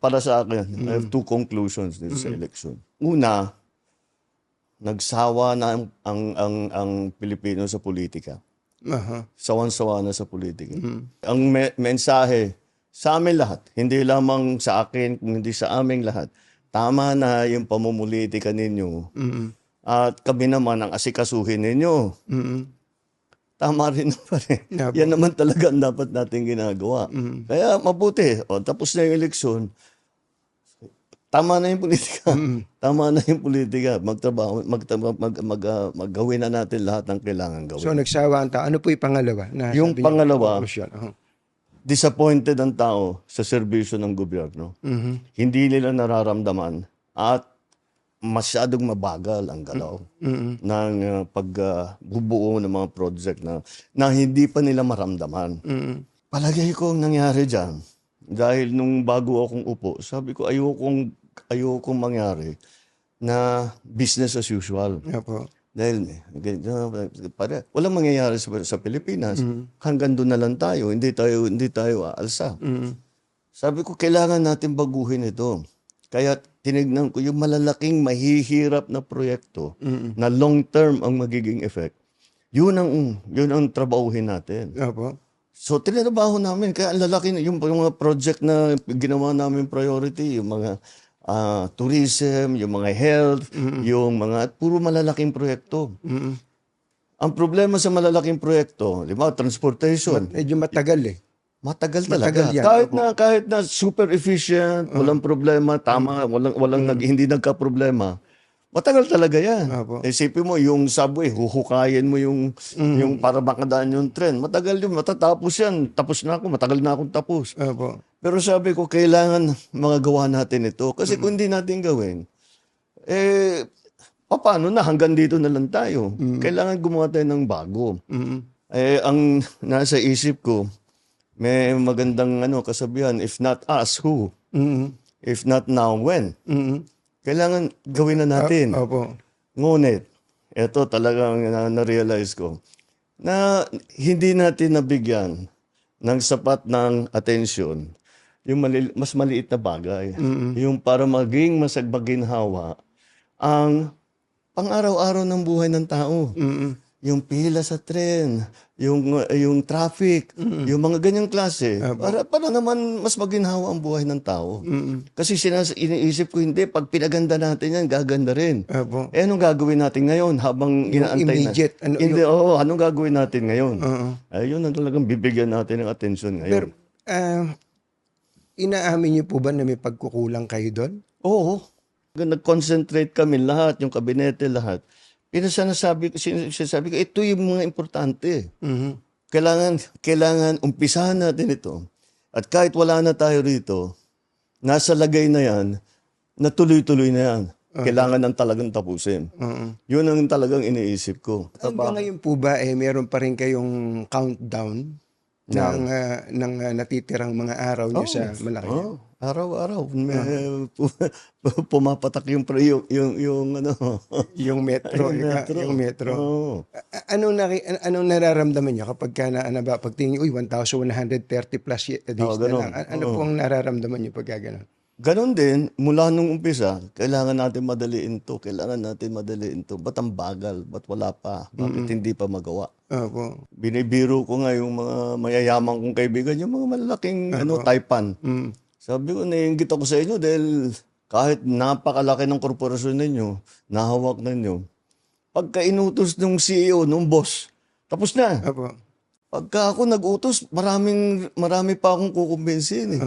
para sa akin, I have two conclusions dito sa election. Una, nagsawa na ang, ang, ang, ang Pilipino sa politika. Aha. Sawan-sawa na sa politika. Ang me- mensahe sa amin lahat, hindi lamang sa akin, kung hindi sa aming lahat, tama na yung pamumulitika ninyo. Mm-mm. At kami naman ang asikasuhin ninyo. Mm-mm. Tama rin naman eh. Yeah, Yan naman talaga ang dapat natin ginagawa. Kaya mabuti. O, tapos na yung eleksyon. Tama na yung politika. Tama na yung politika. Magtrabaho, mag, mag, mag, ah, maggawin na natin lahat ng kailangan gawin. So nagsawa ang tao. Ano po yung pangalawa? Na Yung niyo, pangalawa? Aha. Disappointed ang tao sa serbisyo ng gobyerno. Mhm. Hindi nila nararamdaman at masyadong mabagal ang galaw Mhm. ng uh, pagbubuo ng mga project na, na hindi pa nila maramdaman. Mhm. Palagay ko ang nangyari dyan, dahil nung bago akong upo, sabi ko ayokong, ayokong mangyari na business as usual. Opo. Dahil ganito, para, walang mangyayari sa, sa Pilipinas. Hanggang doon na lang tayo. Hindi tayo, hindi tayo aalsa. Mhm. Sabi ko, kailangan natin baguhin ito. Kaya tinignan ko yung malalaking mahihirap na proyekto Mhm. na long term ang magiging effect. Yun ang, yun ang trabahuhin natin. Opo. So, tinrabaho namin. Kaya ang lalaki, yung, yung mga project na ginawa namin priority, yung mga ah, tourism, yung mga health, yung mga, puro malalaking proyekto. Mhm. Ang problema sa malalaking proyekto, di ba, transportation, Medyo matagal eh. matagal Matagal talaga. yan, kahit na kahit na super efficient, walang problema, tama, walang walang nag, hindi nagka-problema. Matagal talaga yan. Opo. Isipin mo, yung subway, huhukayin mo yung, yung para makadaan yung tren. Matagal yun, matatapos yan. Tapos na ako, matagal na akong tapos. Opo. Pero sabi ko, kailangan magagawa natin ito. Kasi kung hindi natin gawin, eh, paano na? Hanggang dito na lang tayo. Kailangan gumawa tayo ng bago. Mhm. Eh, ang nasa isip ko, may magandang ano, kasabihan, if not us, who? Mhm. If not now, when? Mhm. Kailangan gawin na natin. Opo. Ngunit, ito talagang na- na-realize ko, na hindi natin nabigyan ng sapat ng atensyon yung mali- mas maliit na bagay. Yung para maging masagbaginhawa ang pang-araw-araw ng buhay ng tao. Mhm. Yung pila sa tren, yung uh, yung traffic, yung mga ganyang klase. Para para naman mas maginhawa ang buhay ng tao. Mhm. Kasi sinas iniisip ko hindi pag pinaganda natin yan, gaganda rin. Opo. Eh anong gagawin natin ngayon habang inaantay immediate, na? ano, hindi, oo, anong gagawin natin ngayon? Oo. Ayun ang talagang bibigyan natin ng atensyon ngayon. Pero, ah, inaamin niyo po ba na may pagkukulang kayo doon? Oo. Nag-concentrate kami lahat, yung kabinete lahat. Pinasanasabi ko, sin- sinasabi ko, ito yung mga importante. Mhm. Kailangan, kailangan umpisahan natin ito. At kahit wala na tayo rito, nasa lagay na yan, na tuloy-tuloy na yan. Kailangan ng talagang tapusin. Oo. Yun ang talagang iniisip ko. Hanggang ngayon po ba, eh, meron pa rin kayong countdown ng, ah, ng ah, natitirang mga araw niyo sa Malacanang? Oh, araw-araw. Pu- pumapatak yung, yung, yung, yung ano. Yung metro, Yung metro. yung metro. Oo. A- anong, naki- an- anong nararamdaman niyo kapag ka na, ano ba, pag tingin niyo, uy, 1,130 plus days Oo, na lang. Ano po ang nararamdaman niyo pag gano'n? Ganon din, mula nung umpisa, kailangan natin madaliin to. Kailangan natin madaliin to. Ba't ang bagal? Ba't wala pa? Bakit hindi pa magawa? Opo. Binibiro ko nga yung mga mayayamang kong kaibigan, yung mga malalaking ano, taipan. Mm. Sabi ko, naiingit ako sa inyo dahil kahit napakalaki ng korporasyon ninyo, nahawak ninyo, pagka inutos ng CEO, ng boss, tapos na. Opo. Pagka ako nag-utos, maraming, marami pa akong kukumbinsin. Eh.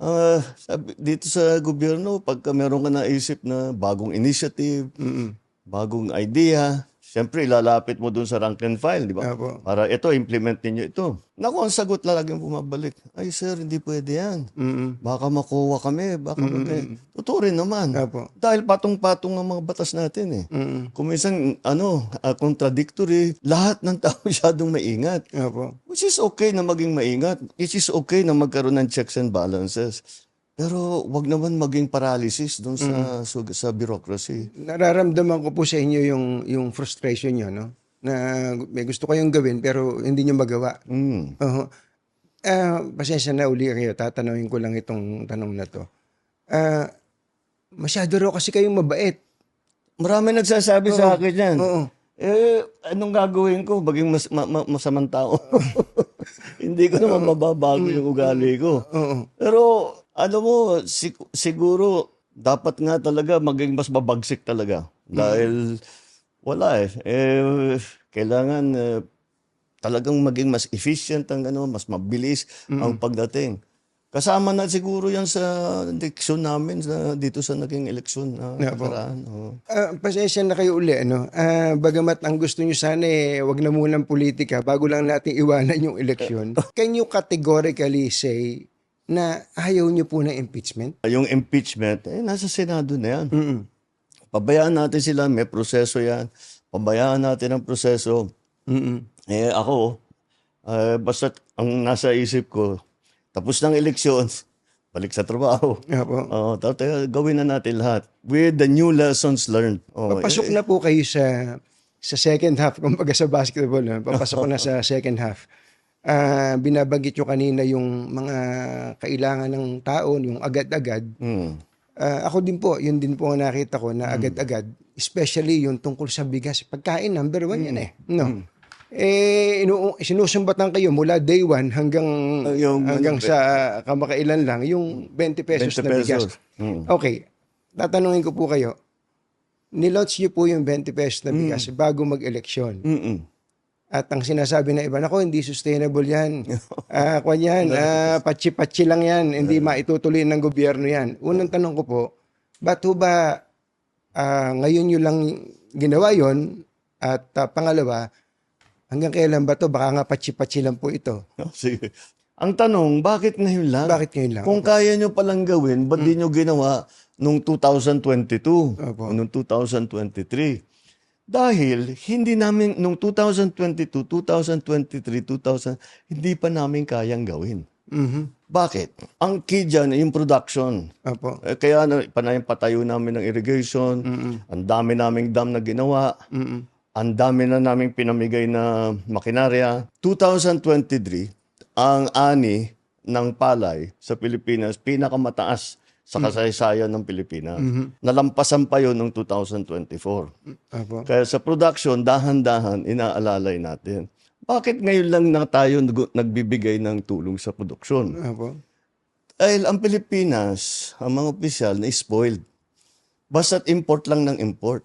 Ah, sabi, dito sa gobyerno, pagka meron ka naisip na bagong initiative, Mm-mm. bagong idea, siyempre ilalapit mo dun sa rank and file, di ba? Opo. Para ito, implement ninyo ito. Naku, ang sagot laging bumabalik. Ay sir, hindi pwede yan. Mm-mm. Baka makuha kami, baka mm Totoo rin naman. Opo. Dahil patong-patong ang mga batas natin eh. Mm-mm. Kung minsan, ano, ah, contradictory, lahat ng tao masyadong maingat. Opo. Which is okay na maging maingat. Which is okay na magkaroon ng checks and balances. Pero wag naman maging paralysis doon sa, sa sa bureaucracy. Nararamdaman ko po sa inyo yung yung frustration niyo, no? Na may gusto kayong gawin pero hindi niyo magawa. Mm. Oo. Ah, pasensya na uli kayo. Tatanungin ko lang itong tanong na to. ah, masyado raw kasi kayong mabait. Marami nagsasabi sa akin yan. Oo. Eh, anong gagawin ko? Baging mas, ma- ma- masamang tao. Hindi ko naman mababago yung ugali ko. Oo. Pero, ano mo, si- siguro, dapat nga talaga maging mas mabagsik talaga. Dahil, wala eh. eh kailangan eh, talagang maging mas efficient ang ano, mas mabilis ang pagdating. Kasama na siguro yan sa eleksyon namin sa, dito sa naging eleksyon na Yeah, po. nakaraan. oo. Ah, pasensya na kayo uli, ano? Ah, bagamat ang gusto nyo sana eh, wag na munang politika bago lang natin iwanan yung eleksyon. Can you categorically say na ayaw nyo po ng impeachment? Yung impeachment, eh, nasa Senado na yan. Mm-mm. Pabayaan natin sila, may proseso yan. Pabayaan natin ang proseso. Mm-mm. Eh ako, eh, basta ang nasa isip ko, tapos ng eleksyon, balik sa trabaho. Opo. Oh, tapos gawin na natin lahat with the new lessons learned. Oh, Papasok na po kayo sa sa second half, kumbaga sa basketball, no? papasok na sa second half. Ah, binabanggit nyo kanina yung mga kailangan ng tao, yung agad-agad. hmm. Ah, ako din po, yun din po ang nakita ko na agad-agad, especially yung tungkol sa bigas. Pagkain, number one yan eh. No? Eh, inu- sinusumbatan kayo mula day one hanggang, Ah, yung- hanggang sa kamakailan lang, yung 20 pesos 20 na bigas. pesos. Hmm. Okay, tatanungin ko po kayo, nilaunch niyo po yung 20 pesos na bigas bago mag-eleksyon. Mm-mm. At ang sinasabi na iba, nako, hindi sustainable yan. Ah, kwan yan, ah, patsi-patsi lang yan, hindi maitutuloy ng gobyerno yan. Unang tanong ko po, ba't ho ba ah, ngayon nyo lang ginawa yon At ah, pangalawa, hanggang kailan ba to? Baka nga patsi-patsi lang po ito. Oh, Sige. Ang tanong, bakit ngayon lang? Bakit ngayon lang? Kung kaya nyo palang gawin, ba't di nyo ginawa nung 2022 Opo. o nung 2023? Dahil hindi namin, nung 2022, 2023, 2000, hindi pa namin kayang gawin. Mhm. Bakit? Ang key dyan, yung production. Opo. Eh, kaya na, panay patayo namin ng irrigation, ang dami naming dam na ginawa, Mm-mm. ang dami na naming pinamigay na makinarya. 2023, ang ani ng palay sa Pilipinas, pinakamataas sa kasaysayan ng Pilipinas. Nalampasan pa yun noong 2024. Opo. Kaya sa production, dahan-dahan, inaalalay natin. Bakit ngayon lang na tayo nag- nagbibigay ng tulong sa produksyon? Opo. Dahil ang Pilipinas, ang mga opisyal na spoiled. Basta't import lang ng import.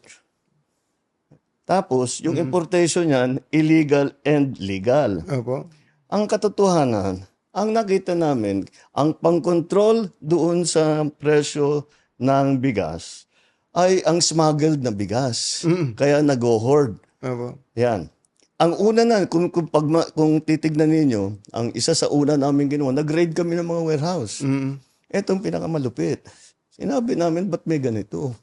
Tapos, yung importation niyan, illegal and legal. Opo. Ang katotohanan, ang nakita namin, ang pangkontrol doon sa presyo ng bigas ay ang smuggled na bigas. Kaya nag-hoard. Opo. Yan. Ang una na, kung, kung, pag, kung titignan ninyo, ang isa sa una namin ginawa, nag-raid kami ng mga warehouse. Mm-mm. Etong pinakamalupit. Sinabi namin, ba't may ganito?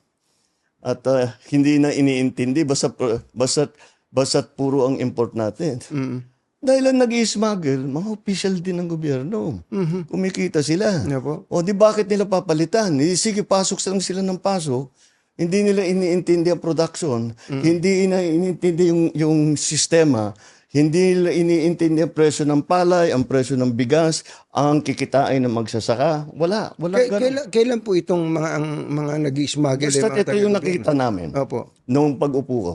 At ah, hindi na iniintindi, basta, basta, basta puro ang import natin. Mm-mm. Dahil ang nag-smuggle, mga official din ng gobyerno. Kumikita sila. Opo. O di bakit nila papalitan? Eh, sige, pasok lang sila ng pasok. Hindi nila iniintindi ang production. Hindi ina iniintindi yung, yung sistema. Hindi nila iniintindi ang presyo ng palay, ang presyo ng bigas, ang kikitain ng magsasaka. Wala. Wala ganun. kailan, kailan po itong mga ang mga nag-smuggle Basta ito yung nakita namin. Opo. Nung pag-upo ko.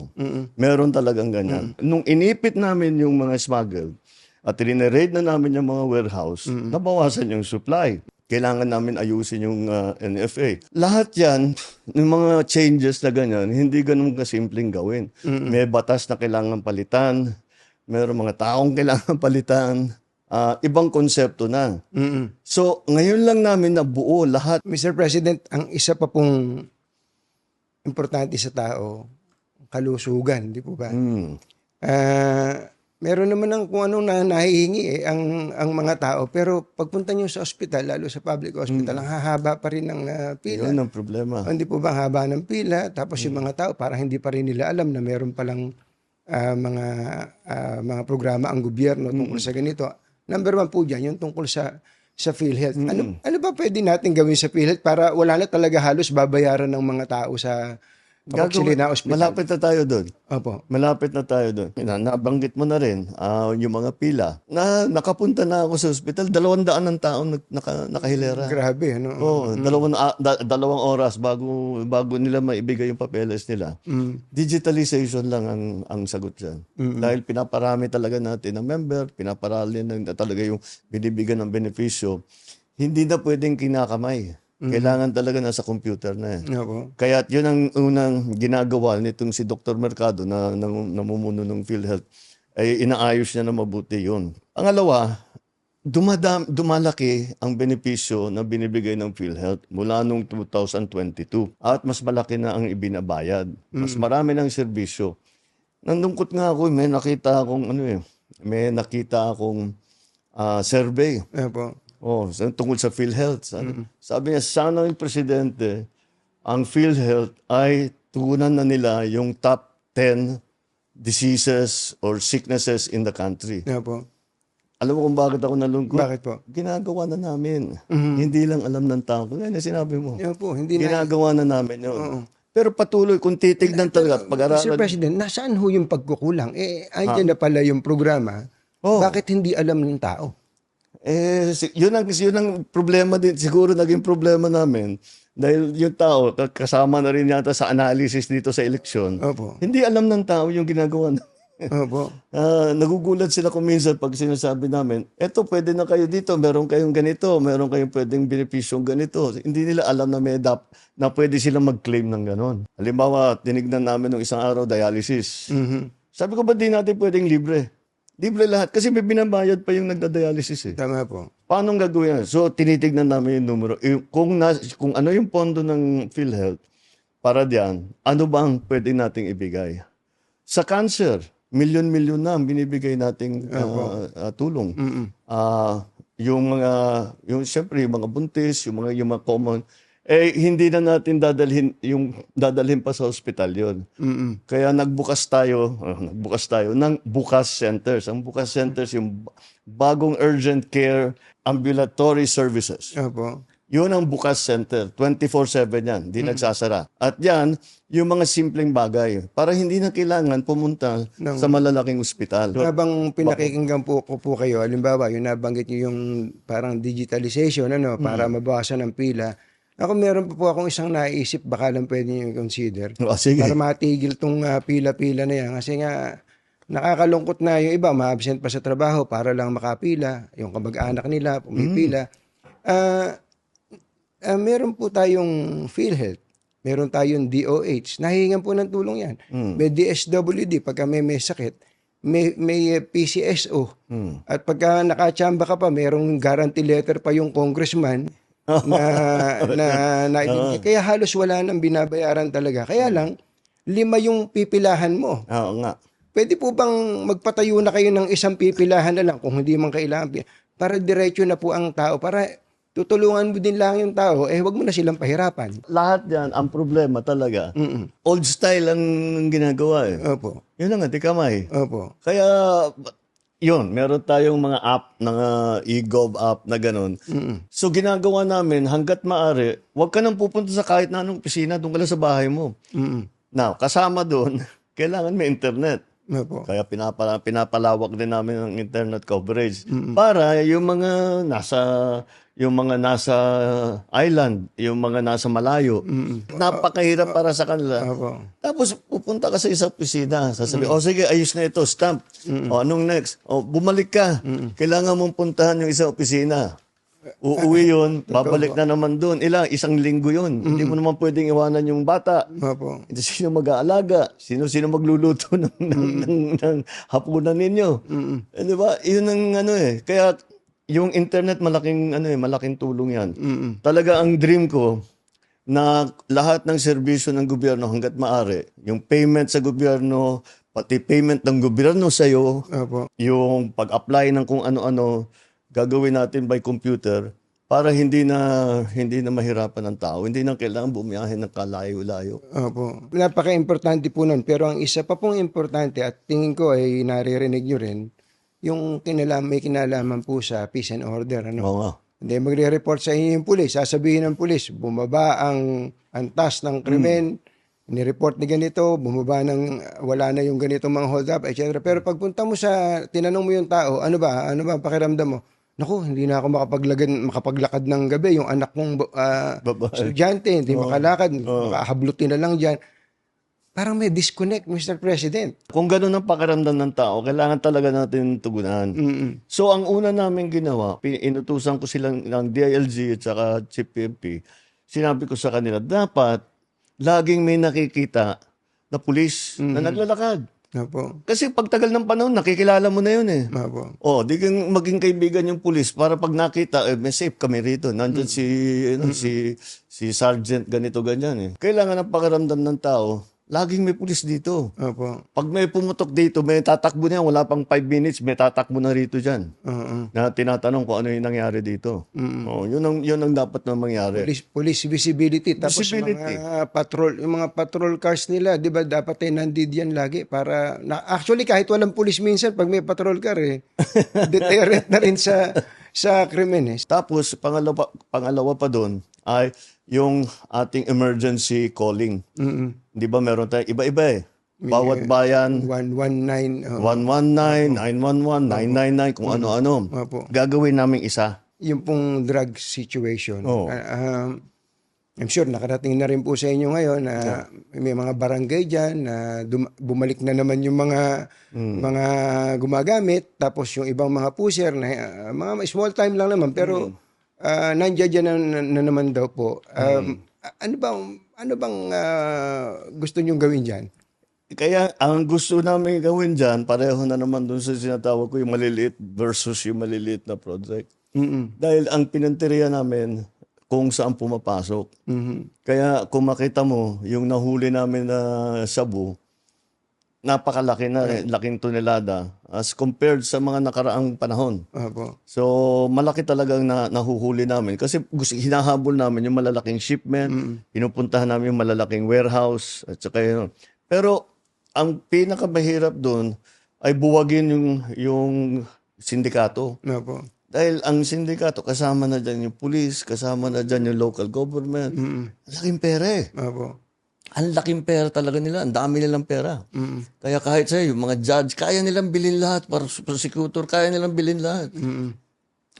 Meron talagang ganyan. Nung inipit namin yung mga smuggle at rineraid na namin yung mga warehouse, nabawasan yung supply. Kailangan namin ayusin yung uh, NFA. Lahat yan, yung mga changes na ganyan, hindi ganun kasimpleng gawin. May batas na kailangan palitan, meron mga taong kailangan palitan, ah, ibang konsepto na. Mm-mm. So, ngayon lang namin nabuo lahat. Mr. President, ang isa pa pong importante sa tao, kalusugan, di po ba? Hmm. Ah, meron naman ng kung anong na, nahihingi eh, ang, ang mga tao. Pero pagpunta nyo sa ospital, lalo sa public hospital, ang hahaba pa rin ng ah, pila. Yun ang problema. Hindi po ba haba ng pila? Tapos yung mga tao, parang hindi pa rin nila alam na meron palang ah, mga ah, mga programa ang gobyerno tungkol sa ganito. Number one po dyan, yung tungkol sa sa PhilHealth. Ano, ano ba pwede natin gawin sa PhilHealth para wala na talaga halos babayaran ng mga tao sa Papaksili na ospital. Malapit na tayo doon. Opo. Malapit na tayo doon. Na, nabanggit mo na rin ah, yung mga pila. Na nakapunta na ako sa ospital, dalawang daan ng tao nag, naka, nakahilera. Grabe, ano? Oo, dalawang, ah, da- dalawang oras bago bago nila maibigay yung papeles nila. Mm. Digitalization lang ang ang sagot diyan. Dahil pinaparami talaga natin ang member, pinaparami na talaga yung binibigyan ng benepisyo. Hindi na pwedeng kinakamay. Kailangan talaga nasa computer na eh. Opo. Kaya yun ang unang ginagawa nitong si Dr. Mercado na, na namumuno ng PhilHealth ay inaayos niya na mabuti yun. Pangalawa, dumadam, dumalaki ang benepisyo na binibigay ng PhilHealth mula nung 2022 at mas malaki na ang ibinabayad. Mas marami ng serbisyo. Nandungkot nga ako, may nakita akong ano eh, may nakita akong ah, survey Opo. Oh, sa- tungkol sa PhilHealth. Sabi, sabi niya, sana yung presidente, ang PhilHealth ay tugunan na nila yung top 10 diseases or sicknesses in the country. Opo. Alam mo kung bakit ako nalungkot? Bakit po? Ginagawa na namin. Hindi lang alam ng tao. Kaya na sinabi mo. Opo, hindi na. Ginagawa na namin yun. Pero patuloy, kung titignan talaga at Mr. pag-aralan. President, nasaan ho yung pagkukulang? Eh, andyan na pala yung programa. Oh. Bakit hindi alam ng tao? Eh, yun ang, yun ang problema din. Siguro naging problema namin. Dahil yung tao, ka- kasama na rin yata sa analysis dito sa eleksyon. Opo. Hindi alam ng tao yung ginagawa na. Opo. Ah, nagugulat sila kung minsan pag sinasabi namin, eto pwede na kayo dito, meron kayong ganito, meron kayong pwedeng benepisyong ganito. Hindi nila alam na may dap, na pwede silang mag-claim ng ganon. Halimbawa, tinignan namin nung isang araw dialysis. Mhm. Sabi ko, ba't di natin pwedeng libre? Libre lahat. Kasi may binabayad pa yung nagda-dialysis eh. Tama po. Paano gagawin yan? So, tinitignan namin yung numero. Yung- Kung, na, kung ano yung pondo ng PhilHealth para diyan, ano ba ang pwede nating ibigay? Sa cancer, milyon-milyon na ang binibigay nating uh, uh, tulong. Ah, yung mga, yung siyempre, yung mga buntis, yung mga, yung mga common, eh, hindi na natin dadalhin, yung dadalhin pa sa hospital yon Mm-mm. kaya nagbukas tayo, ah, nagbukas tayo ng bukas centers. Ang bukas centers yung bagong urgent care ambulatory services. Opo. Yun ang bukas center. 24/7 yan, hindi nagsasara. At yan, yung mga simpleng bagay para hindi na kailangan pumunta sa malalaking ospital. Habang pinakikinggan po ko po kayo, halimbawa, yung nabanggit niyo yung parang digitalization, ano, para mabawasan ang pila. Ako meron pa po akong isang naisip, baka lang pwede niyo i-consider. Oh, sige. Para matigil tong ah, pila-pila na yan. Kasi nga, nakakalungkot na yung iba, ma-absent pa sa trabaho para lang makapila. Yung kamag-anak nila, pumipila. Ah, ah, meron po tayong PhilHealth. Meron tayong DOH. Nahihingan po ng tulong yan. May DSWD pagka may, may sakit. May, may PCSO. At pagka nakachamba ka pa, merong guarantee letter pa yung congressman na, na, na Kaya halos wala nang binabayaran talaga. Kaya lang, lima yung pipilahan mo. Oo nga. Pwede po bang magpatayo na kayo ng isang pipilahan na lang kung hindi man kailangan? Para diretso na po ang tao. Para tutulungan mo din lang yung tao, eh wag mo na silang pahirapan. Lahat yan, ang problema talaga. Mm-mm. Old style ang ginagawa eh. Opo. Yun na nga, di kamay. Opo. Kaya, yun, meron tayong mga app, mga e-gov app na ganun. So, ginagawa namin, hanggat maaari, huwag ka nang pupunta sa kahit na anong opisina, doon ka lang sa bahay mo. Mm-mm. Now, kasama doon, kailangan may internet. Opo. Kaya pinapala, pinapalawak din namin ang internet coverage para yung mga nasa yung mga nasa island, yung mga nasa malayo, napakahirap para sa kanila. Opo. Tapos pupunta ka sa isang opisina, sasabi, oh sige, ayos na ito, stamp. O anong next? O bumalik ka. Kailangan mong puntahan yung isang opisina. Uuwi yun, babalik na naman doon. Ilang, isang linggo yun. Hindi mo naman pwedeng iwanan yung bata. Opo. Hindi sino mag-aalaga? Sino sino magluluto ng, ng, ng, ng hapunan ninyo? Eh, di ba? Yun ang ano eh. Kaya yung internet malaking ano eh, malaking tulong 'yan. Talaga ang dream ko na lahat ng serbisyo ng gobyerno hangga't maaari, yung payment sa gobyerno, pati payment ng gobyerno sa iyo, yung pag-apply ng kung ano-ano gagawin natin by computer para hindi na hindi na mahirapan ng tao, hindi na kailangan bumiyahe ng kalayo-layo. Opo. Napaka-importante po nun. Pero ang isa pa pong importante at tingin ko ay naririnig nyo rin, yung kinalaman, may kinalaman po sa peace and order. Ano? Oo nga. Hindi magre-report sa inyo yung pulis. Sasabihin ng pulis, bumaba ang antas ng krimen, Ni-report ni ganito, bumaba ng wala na yung ganitong mga hold up, etc. Pero pagpunta mo sa tinanong mo yung tao, ano ba? Ano ba ang pakiramdam mo? Naku, hindi na ako makapaglagan, makapaglakad ng gabi. Yung anak kong Babae. estudyante, hindi makalakad, makahablutin na lang dyan. Parang may disconnect, Mr. President. Kung ganun ang pakiramdam ng tao, kailangan talaga natin tugunan. Mm-mm. So, ang una namin ginawa, inutusan ko silang ng DILG at saka Chief PMP, sinabi ko sa kanila, dapat laging may nakikita na pulis na naglalakad. Opo. Kasi pagtagal ng panahon, nakikilala mo na yun eh. Opo. Oh, di kang maging kaibigan yung pulis para pag nakita, eh, may safe kami rito. Nandun si, ano, si, si sergeant ganito, ganyan eh. Kailangan ng pakiramdam ng tao, laging may pulis dito. Opo. Pag may pumutok dito, may tatakbo na yan, wala pang 5 minutes, may tatakbo na rito dyan. Oo. Na tinatanong kung ano yung nangyari dito. Oh, yun ang yun ang dapat na mangyari. Police, police visibility. Tapos Visibility. mga patrol, yung mga patrol cars nila, di ba dapat ay nandid yan lagi para, na, actually kahit walang police minsan, pag may patrol car eh, deterrent na rin sa sa krimen eh. Tapos pangalawa pangalawa pa doon ay yung ating emergency calling. Mm-mm. 'Di ba meron tayong iba-iba eh. Bawat bayan 119. oh, 119, 911, 999 kung ano-ano. Gagawin namin isa. Yung pong drug situation. Oo. Ah, um, I'm sure nakarating na rin po sa inyo ngayon na may mga barangay dyan na bumalik na naman yung mga mga gumagamit tapos yung ibang mga pusher na ah, mga small time lang naman pero ah, nandiyan dyan na, na- na naman daw po. Um, a- Ano bang ano bang ah, gusto nyong gawin diyan? Kaya ang gusto namin gawin dyan, pareho na naman doon sa sinatawag ko yung maliliit versus yung maliliit na project. Mm. Dahil ang pinanteriya namin kung saan pumapasok. Mhm. Kaya kung makita mo, yung nahuli namin na sabu, napakalaki na, eh, laking tonelada as compared sa mga nakaraang panahon. Opo. So, malaki talagang na, nahuhuli namin. Kasi gusto, hinahabol namin yung malalaking shipment, pinupuntahan namin yung malalaking warehouse, at saka yun. Pero, ang pinakamahirap doon ay buwagin yung, yung sindikato. Opo. Dahil ang sindikato, kasama na dyan yung police, kasama na dyan yung local government. Mm. Ang laking pera eh. Ang laking pera talaga nila. Ang dami nilang pera. Mm. Kaya kahit sa'yo, yung mga judge, kaya nilang bilhin lahat. Para prosecutor, kaya nilang bilhin lahat. Mm.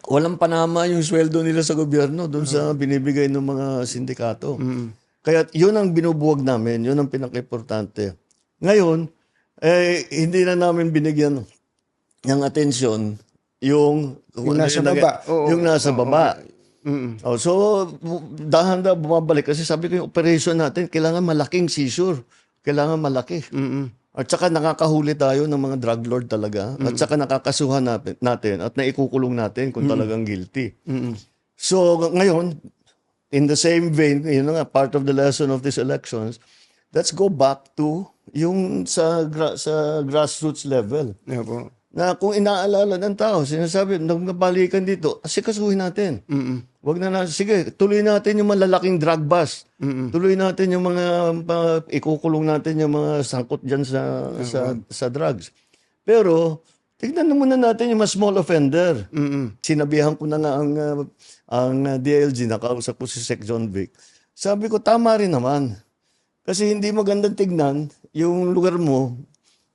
Walang panama yung sweldo nila sa gobyerno doon sa binibigay ng mga sindikato. Mm. Kaya yun ang binubuwag namin. Yun ang pinaka-importante. Ngayon, eh, hindi na namin binigyan ng atensyon yung, Yung nasa baba. Oo. yung nasa baba. Mm. Oh, so, dahan-dahan bumabalik. Kasi sabi ko yung operation natin, kailangan malaking seizure. Kailangan malaki. Mm. At saka nakakahuli tayo ng mga drug lord talaga. At saka nakakasuhan natin, natin at naikukulong natin kung talagang guilty. Mm. So, ng- ngayon, in the same vein, yun nga, part of the lesson of these elections, let's go back to yung sa, gra- sa grassroots level. Opo. Na kung inaalala ng tao, sinasabi, nung nabalikan dito, asikasuhin natin. Mm. Wag na na, sige, tuloy natin yung malalaking drug bust. Mm. Tuloy natin yung mga, pa- ikukulong natin yung mga sangkot dyan sa, sa, sa drugs. Pero, tignan na muna natin yung mga small offender. Mm. Sinabihan ko na nga ang, uh, ang uh, DLG, nakausap ko si Sec John Vic. Sabi ko, tama rin naman. Kasi hindi magandang tignan yung lugar mo.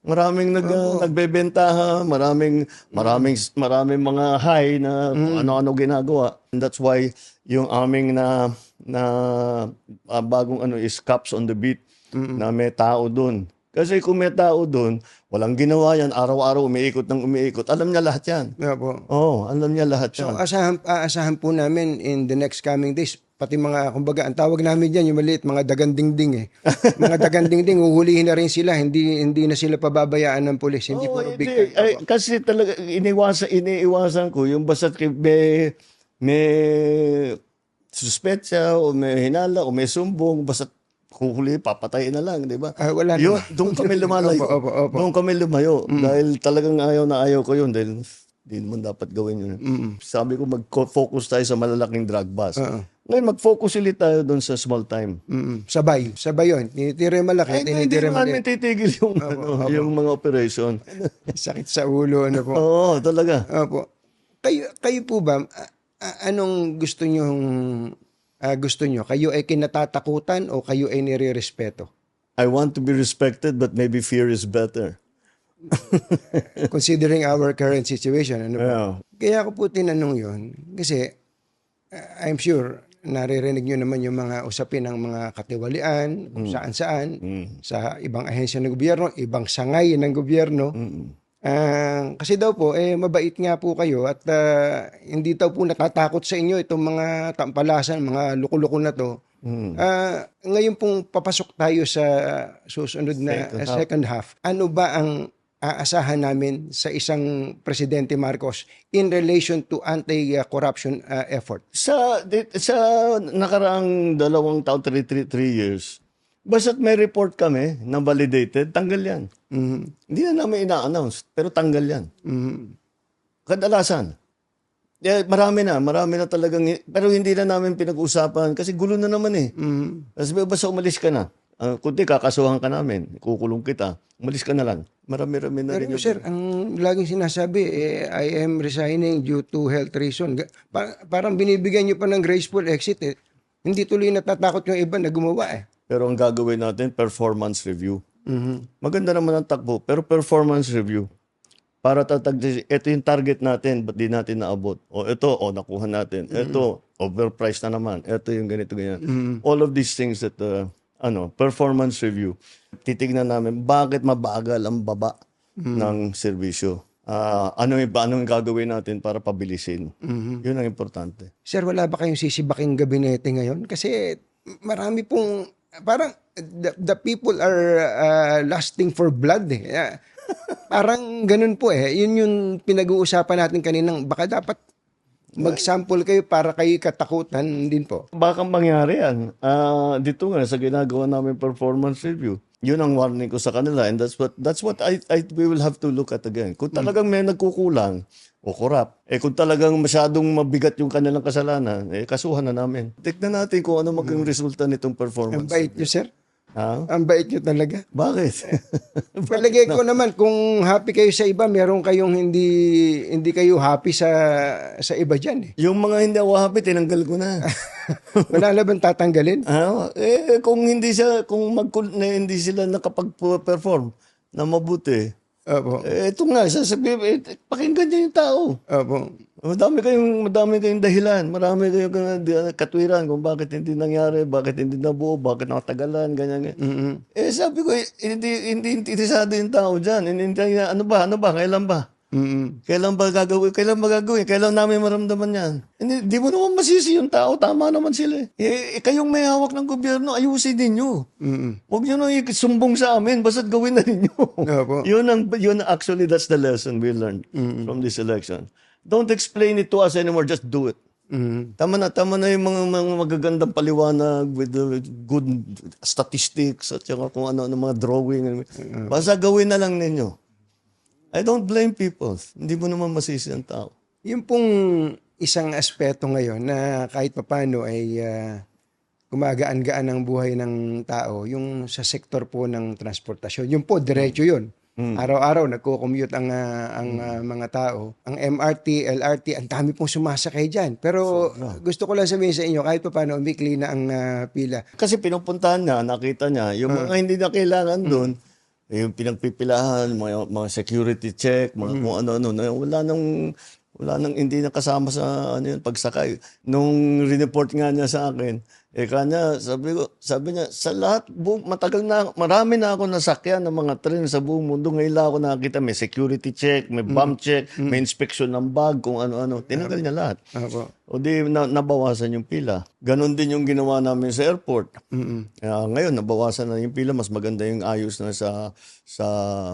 Maraming nag, uh, nagbebentaha, maraming maraming maraming mga high na kung ano-ano ginagawa. And that's why yung aming na na ah, bagong ano is cops on the beat na may tao doon. Kasi kung may tao doon, walang ginawa yan, araw-araw umiikot ng umiikot. Alam niya lahat yan. Opo. Oo, alam niya lahat So yan. asahan, aasahan po namin in the next coming days, pati mga, kumbaga, ang tawag namin dyan, yung maliit, mga dagandingding eh. mga dagandingding, uhulihin na rin sila, hindi hindi na sila pababayaan ng pulis, hindi Oo, puro big. Ay, kasi talaga, iniwasan, iniiwasan ko yung basta't may, may suspetsya o may hinala o may sumbong, basta huhuli, papatayin na lang, di ba? Ah, wala Yun, naman. doon kami lumayo. Opo, opo, opo. Doon kami lumayo. Dahil talagang ayaw na ayaw ko yun. Dahil hindi naman dapat gawin yun. Sabi ko, mag-focus tayo sa malalaking drug bust. Oo. Ngayon, mag-focus ulit tayo doon sa small time. Mm, sabay, sabay yun. Tinitira yung malaki, Ay, hindi naman maliit. titigil yung, ano, yung mga operation. Sakit sa ulo, ano po. Oo, talaga. Opo. Kayo, kayo po ba, anong gusto nyo, gusto nyo? Kayo ay kinatatakutan o kayo ay nire-respeto? I want to be respected, but maybe fear is better. Considering our current situation. Ano ba? Yeah. Kaya ako po tinanong yun. Kasi uh, I'm sure naririnig nyo naman yung mga usapin ng mga katiwalian, kung saan-saan, sa ibang ahensya ng gobyerno, ibang sangay ng gobyerno. Ah, kasi daw po, eh, mabait nga po kayo at ah, hindi daw po natatakot sa inyo itong mga tampalasan, mga luko-luko na to. Ah, ngayon pong papasok tayo sa susunod na Second ah, second half. Ano ba ang aasahan namin sa isang Presidente Marcos in relation to anti-corruption ah, effort? Sa, sa nakaraang dalawang taon, three, three, three years, basta't may report kami na validated, tanggal yan. Mhm. Hindi na namin ina-announce, pero tanggal yan. Mhm. Kadalasan. Eh, marami na, marami na talagang, pero hindi na namin pinag-usapan kasi gulo na naman eh. Mhm. Kasi basta umalis ka na. Uh, kundi kakasuhan ka namin, kukulong kita. Umalis ka na lang. Marami-rami na Pero rin yung sir, ang laging sinasabi, eh, I am resigning due to health reason. Pa- parang binibigyan nyo pa ng graceful exit eh. Hindi tuloy natatakot yung iba na gumawa eh. Pero ang gagawin natin, performance review. Mhm. Maganda naman ang takbo, pero performance review. Para tatag, ito yung target natin, ba't di natin naabot? O ito, o nakuha natin. Ito, overpriced na naman. Ito yung ganito, ganyan. All of these things that, uh, ano, performance review. Titignan namin, bakit mabagal ang baba ng serbisyo? Ah, ano yung, ano yung gagawin natin para pabilisin? Yun ang importante. Sir, wala ba kayong sisibaking gabinete ngayon? Kasi marami pong, parang the, the people are uh, lasting for blood eh. Ah, Parang ganun po eh. Yun yung pinag-uusapan natin kaninang, baka dapat mag-sample kayo para kayo katakutan din po. Baka mangyari yan. Ah, dito nga sa ginagawa namin performance review. Yun ang warning ko sa kanila and that's what that's what I, I we will have to look at again. Kung talagang may nagkukulang o korap, eh kung talagang masyadong mabigat yung kanilang kasalanan, eh kasuhan na namin. Tignan natin kung ano maging resulta nitong Ang performance. bait nyo, sir. Ha? Ang bait nyo talaga. Bakit? Palagay ko naman kung happy kayo sa iba, meron kayong hindi hindi kayo happy sa sa iba diyan eh. yung mga hindi ako happy, tinanggal ko na. Wala na bang tatanggalin? Ah, eh kung hindi siya kung mag hindi sila nakapag-perform na mabuti, Opo. eh ito nga sasabihin, eh, pakinggan niyo yung tao. Opo. Madami kayong madami kayong dahilan, marami kayong katwiran kung bakit hindi nangyari, bakit hindi nabuo, bakit nakatagalan, ganyan ganyan. Mhm. Eh sabi ko, eh, hindi hindi interesado yung tao diyan. Hindi, ano ba? Ano ba? Kailan ba? Mhm. Kailan ba gagawin? Kailan ba gagawin? Kailan namin maramdaman yan? Hindi, di mo naman masisi yung tao. Tama naman sila. eh. Eh, eh, kayong may hawak ng gobyerno, ayusin ninyo. Mhm. Huwag nyo nang isumbong sa amin, basta gawin na ninyo. Opo. yun ang, yun actually, that's the lesson we learned from this election. Don't explain it to us anymore, just do it. Mhm. Tama na, tama na yung mga, mga magagandang paliwanag with the good statistics at saka kung ano, ano mga drawing. Basta gawin na lang ninyo. I don't blame people. Hindi mo naman masisi ang tao. Yung pong isang aspeto ngayon na kahit papano ay ah, gumagaan-gaan ang buhay ng tao, yung sa sektor po ng transportasyon. Yung po, diretso yun. Araw-araw, nagko-commute ang, ah, ang ah, mga tao. Ang MRT, LRT, ang dami pong sumasakay dyan. Pero gusto ko lang sabihin sa inyo, kahit papano, umikli na ang ah, pila. Kasi pinupuntahan niya, nakita niya, yung mga hindi na kailangan doon, yung pinagpipilahan, mga, mga security check, mga kung ano-ano, na wala nang wala nang hindi na kasama sa ano yun, pagsakay. Nung report nga niya sa akin, eh kanya, sabi ko, sabi niya, sa lahat, bu- matagal na, marami na ako nasakyan ng mga tren sa buong mundo. Ngayon lang ako nakakita, may security check, may bomb check, may inspection ng bag, kung ano-ano. Tinagal niya lahat. Opo. O di na, nabawasan yung pila. Ganon din yung ginawa namin sa airport. Kaya ngayon nabawasan na yung pila, mas maganda yung ayos na sa sa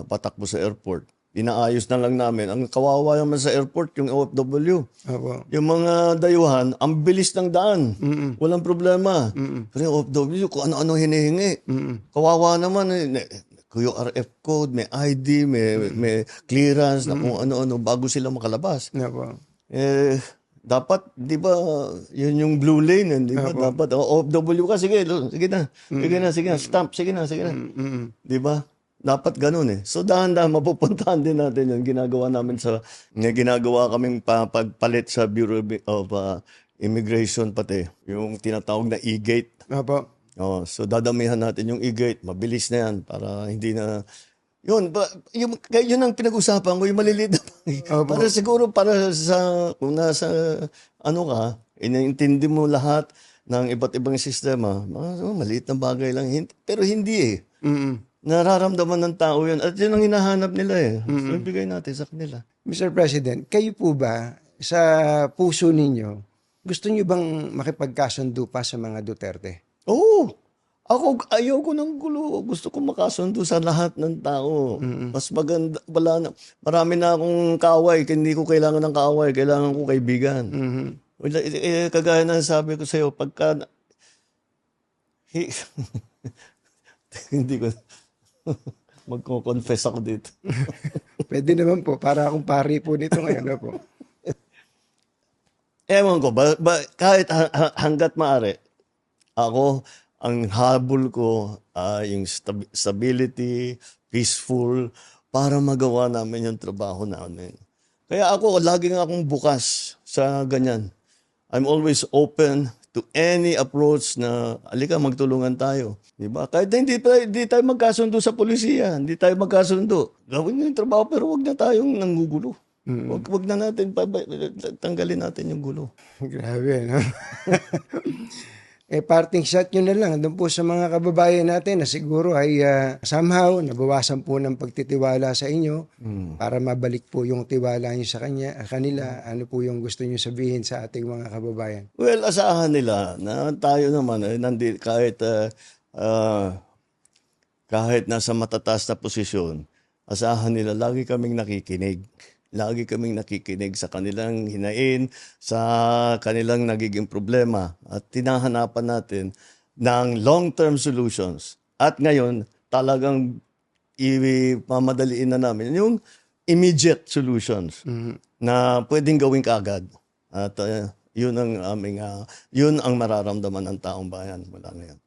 patakbo sa airport. Inaayos na lang namin. Ang kawawa naman sa airport yung OFW. Opo. Yung mga dayuhan, ang bilis ng daan. Walang problema. Pero yung OFW, kung ano-ano hinihingi. Kawawa naman. Eh. QRF code, may ID, may, may clearance, na kung ano-ano bago sila makalabas. Opo. Eh, dapat, di ba, yun yung blue lane, yun, di ba? Dapat, oh, OFW ka, sige, sige na, sige na, sige na, stamp, sige na, sige na. Mhm. Di ba? Dapat ganun eh. So dahan-dahan, mapupuntahan din natin yun. Ginagawa namin sa, may ginagawa kaming pa, pagpalit sa Bureau of uh, Immigration pati. Yung tinatawag na e-gate. Opo. Oh, so dadamihan natin yung e-gate, mabilis na yan para hindi na yun, ba, yung, yun ang pinag-usapan ko, yung maliliit na. Opo. Para siguro, para sa, kung nasa, ano ka, inaintindi mo lahat ng iba't ibang sistema, mga oh, maliit na bagay lang. Pero hindi eh. Mm-mm. Nararamdaman ng tao yun. At yun ang hinahanap nila eh. So, ibigay natin sa kanila. Mr. President, kayo po ba sa puso ninyo, gusto niyo bang makipagkasundo pa sa mga Duterte? Oo. Ako, ayoko ng gulo. Gusto ko makasundo sa lahat ng tao. Mas maganda, wala na. Marami na akong kaaway. Hindi ko kailangan ng kaaway. Kailangan ko kaibigan. Mhm. Wala, eh, kagaya ng sabi ko sa'yo, pagka... Hi- hindi ko... Magko-confess ako dito. Pwede naman po, para akong pari po nito ngayon. Ano po? Ewan ko, ba, ba, kahit ha- ha- hanggat maaari, ako, ang habol ko ay yung stab- stability, peaceful, para magawa namin yung trabaho namin. Kaya ako, laging akong bukas sa ganyan. I'm always open to any approach na, alika, magtulungan tayo. Di ba? Kahit na hindi, hindi tayo magkasundo sa polisiya, hindi tayo magkasundo. Gawin nyo yung trabaho, pero wag na tayong nangugulo. Wag, wag na natin, tanggalin natin yung gulo. Grabe, no? eh, parting shot nyo na lang doon po sa mga kababayan natin na siguro ay ah, somehow nabawasan po ng pagtitiwala sa inyo para mabalik po yung tiwala nyo sa kanya, ah, kanila. Ano po yung gusto nyo sabihin sa ating mga kababayan? Well, asahan nila na tayo naman, eh, nandi, kahit, ah, ah, kahit nasa matataas na posisyon, asahan nila, lagi kaming nakikinig. Lagi kaming nakikinig sa kanilang hinain, sa kanilang nagiging problema. At tinahanapan natin ng long-term solutions. At ngayon, talagang ipamadaliin na namin yung immediate solutions na pwedeng gawin kaagad. At uh, yun ang aming uh, yun ang mararamdaman ng taong bayan mula ngayon.